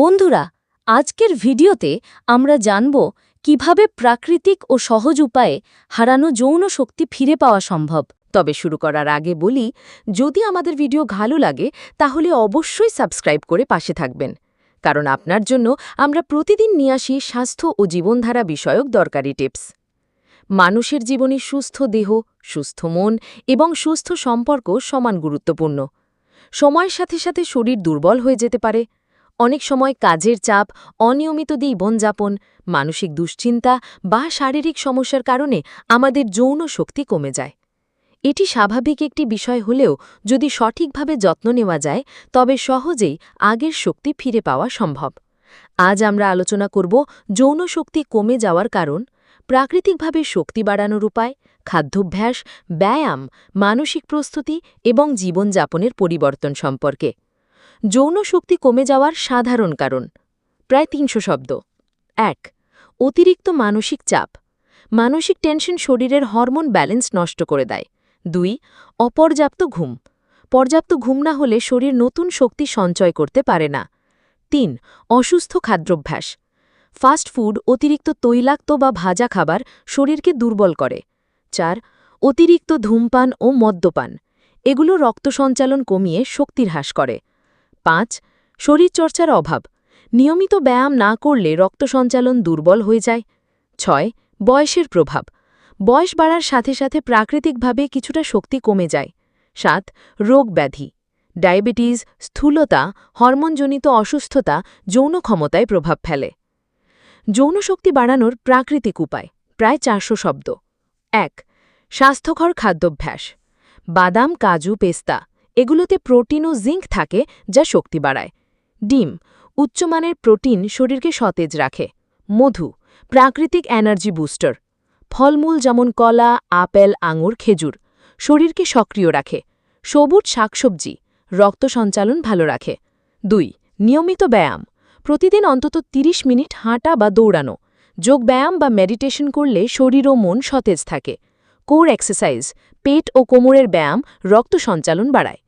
বন্ধুরা, আজকের ভিডিওতে আমরা জানব কীভাবে প্রাকৃতিক ও সহজ উপায়ে হারানো যৌন শক্তি ফিরে পাওয়া সম্ভব। তবে শুরু করার আগে বলি, যদি আমাদের ভিডিও ভালো লাগে, তাহলে অবশ্যই সাবস্ক্রাইব করে পাশে থাকবেন। কারণ আপনার জন্য আমরা প্রতিদিন নিয়ে আসি স্বাস্থ্য ও জীবনধারা বিষয়ক দরকারি টিপস। মানুষের জীবনে সুস্থ দেহ, সুস্থ মন এবং সুস্থ সম্পর্ক সমান গুরুত্বপূর্ণ। সময়ের সাথে সাথে শরীর দুর্বল হয়ে যেতে পারে অনেক সময় কাজের চাপ, অনিয়মিত জীবনযাপন, মানসিক দুশ্চিন্তা বা শারীরিক সমস্যার কারণে আমাদের যৌন শক্তি কমে যায়। এটি স্বাভাবিক একটি বিষয় হলেও যদি সঠিকভাবে যত্ন নেওয়া যায়, তবে সহজেই আগের শক্তি ফিরে পাওয়া সম্ভব। আজ আমরা আলোচনা করব যৌন শক্তি কমে যাওয়ার কারণ, প্রাকৃতিকভাবে শক্তি বাড়ানোর উপায়, খাদ্যাভ্যাস, ব্যায়াম, মানসিক প্রস্তুতি এবং জীবনযাপনের পরিবর্তন সম্পর্কে। যৌন শক্তি কমে যাওয়ার সাধারণ কারণ। প্রায় তিনশো শব্দ। এক, অতিরিক্ত মানসিক চাপ। মানসিক টেনশন শরীরের হরমোন ব্যালেন্স নষ্ট করে দেয়। দুই, অপর্যাপ্ত ঘুম। পর্যাপ্ত ঘুম না হলে শরীর নতুন শক্তি সঞ্চয় করতে পারে না। তিন, অসুস্থ খাদ্যাভ্যাস। ফাস্ট ফুড, অতিরিক্ত তৈলাক্ত বা ভাজা খাবার শরীরকে দুর্বল করে। চার, অতিরিক্ত ধূমপান ও মদ্যপান। এগুলো রক্ত সঞ্চালন কমিয়ে শক্তির হ্রাস করে। পাঁচ, শরীরচর্চার অভাব। নিয়মিত ব্যায়াম না করলে রক্ত সঞ্চালন দুর্বল হয়ে যায়। ছয়, বয়সের প্রভাব। বয়স বাড়ার সাথে সাথে প্রাকৃতিকভাবে কিছুটা শক্তি কমে যায়। সাত, রোগ ব্যাধি। ডায়াবেটিস, স্থূলতা, হরমোনজনিত অসুস্থতা যৌন ক্ষমতায় প্রভাব ফেলে। যৌন শক্তি বাড়ানোর প্রাকৃতিক উপায়, প্রায় চারশো শব্দ। এক, স্বাস্থ্যকর খাদ্যাভ্যাস। বাদাম, কাজু, পেস্তা। এগুলোতে প্রোটিন ও জিঙ্ক থাকে যা শক্তি বাড়ায়। ডিম, উচ্চমানের প্রোটিন শরীরকে সতেজ রাখে। মধু, প্রাকৃতিক এনার্জি বুস্টার। ফলমূল যেমন কলা, আপেল, আঙুর, খেজুর শরীরকে সক্রিয় রাখে। সবুজ শাকসবজি, রক্ত সঞ্চালন ভালো রাখে। দুই, নিয়মিত ব্যায়াম। প্রতিদিন অন্তত ৩০ মিনিট হাঁটা বা দৌড়ানো। যোগ ব্যায়াম বা মেডিটেশন করলে শরীর ও মন সতেজ থাকে। কোর এক্সারসাইজ, পেট ও কোমরের ব্যায়াম রক্ত সঞ্চালন বাড়ায়।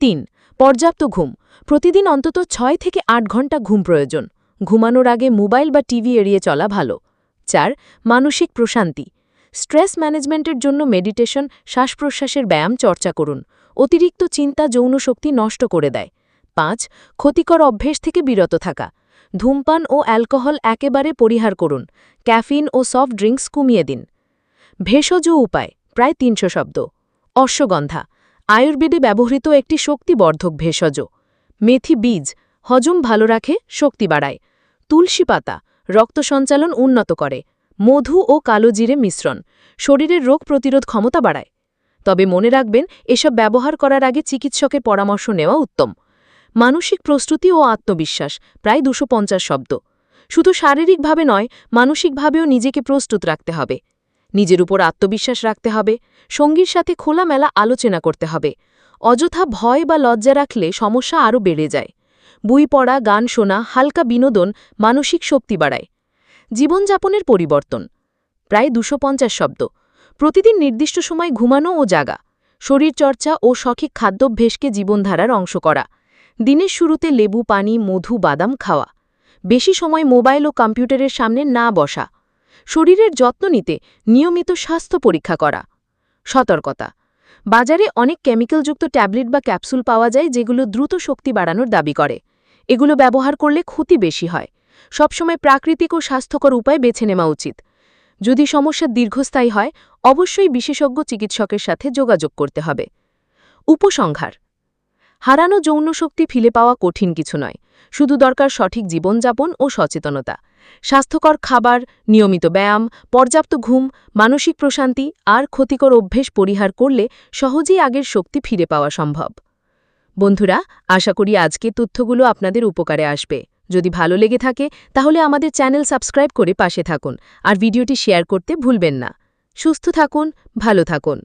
তিন, পর্যাপ্ত ঘুম। প্রতিদিন অন্তত ছয় থেকে আট ঘণ্টা ঘুম প্রয়োজন। ঘুমানোর আগে মোবাইল বা টিভি এড়িয়ে চলা ভালো। চার, মানসিক প্রশান্তি। স্ট্রেস ম্যানেজমেন্টের জন্য মেডিটেশন শ্বাস প্রশ্বাসের ব্যায়াম চর্চা করুন। অতিরিক্ত চিন্তা যৌন শক্তি নষ্ট করে দেয়। পাঁচ, ক্ষতিকর অভ্যেস থেকে বিরত থাকা। ধূমপান ও অ্যালকোহল একেবারে পরিহার করুন। ক্যাফিন ও সফট ড্রিঙ্কস কমিয়ে দিন। ভেষজ উপায়, প্রায় তিনশো শব্দ। অশ্বগন্ধা। আয়ুর্বেদে ব্যবহৃত একটি শক্তিবর্ধক ভেষজ। মেথি বীজ, হজম ভালো রাখে, শক্তি বাড়ায়। তুলসী পাতা, রক্ত সঞ্চালন উন্নত করে। মধু ও কালো জিরে মিশ্রণ, শরীরের রোগ প্রতিরোধ ক্ষমতা বাড়ায়। তবে মনে রাখবেন, এসব ব্যবহার করার আগে চিকিৎসকের পরামর্শ নেওয়া উত্তম। মানসিক প্রস্তুতি ও আত্মবিশ্বাস, প্রায় দুশো শব্দ। শুধু শারীরিকভাবে নয়, মানসিকভাবেও নিজেকে প্রস্তুত রাখতে হবে। নিজের উপর আত্মবিশ্বাস রাখতে হবে, সঙ্গীর সাথে খোলামেলা আলোচনা করতে হবে। অযথা ভয় বা লজ্জা রাখলে সমস্যা আরও বেড়ে যায়। বই পড়া, গান শোনা, হালকা বিনোদন মানসিক শক্তি বাড়ায়। জীবনযাপনের পরিবর্তন। প্রায় দুশো শব্দ। প্রতিদিন নির্দিষ্ট সময় ঘুমানো ও জাগা। শরীরচর্চা ও সঠিক খাদ্যাভ্যাসকে জীবনধারার অংশ করা। দিনের শুরুতে লেবু, পানি, মধু, বাদাম খাওয়া। বেশি সময় মোবাইল ও কম্পিউটারের সামনে না বসা। শরীরের যত্ন নিতে নিয়মিত স্বাস্থ্য পরীক্ষা করা। সতর্কতা। বাজারে অনেক কেমিক্যালযুক্ত ট্যাবলেট বা ক্যাপসুল পাওয়া যায় যেগুলো দ্রুত শক্তি বাড়ানোর দাবি করে। এগুলো ব্যবহার করলে ক্ষতি বেশি হয়। সবসময় প্রাকৃতিক ও স্বাস্থ্যকর উপায় বেছে নেওয়া উচিত। যদি সমস্যা দীর্ঘস্থায়ী হয়, অবশ্যই বিশেষজ্ঞ চিকিৎসকের সাথে যোগাযোগ করতে হবে। উপসংহার। হারানো যৌন শক্তি ফিরে পাওয়া কঠিন কিছু নয়। শুধু দরকার সঠিক জীবনযাপন ও সচেতনতা। স্বাস্থ্যকর খাবার, নিয়মিত ব্যায়াম, পর্যাপ্ত ঘুম, মানসিক প্রশান্তি আর ক্ষতিকর অভ্যেস পরিহার করলে সহজেই আগের শক্তি ফিরে পাওয়া সম্ভব। বন্ধুরা, আশা করি আজকের তথ্যগুলো আপনাদের উপকারে আসবে। যদি ভালো লেগে থাকে, তাহলে আমাদের চ্যানেল সাবস্ক্রাইব করে পাশে থাকুন আর ভিডিওটি শেয়ার করতে ভুলবেন না। সুস্থ থাকুন, ভালো থাকুন।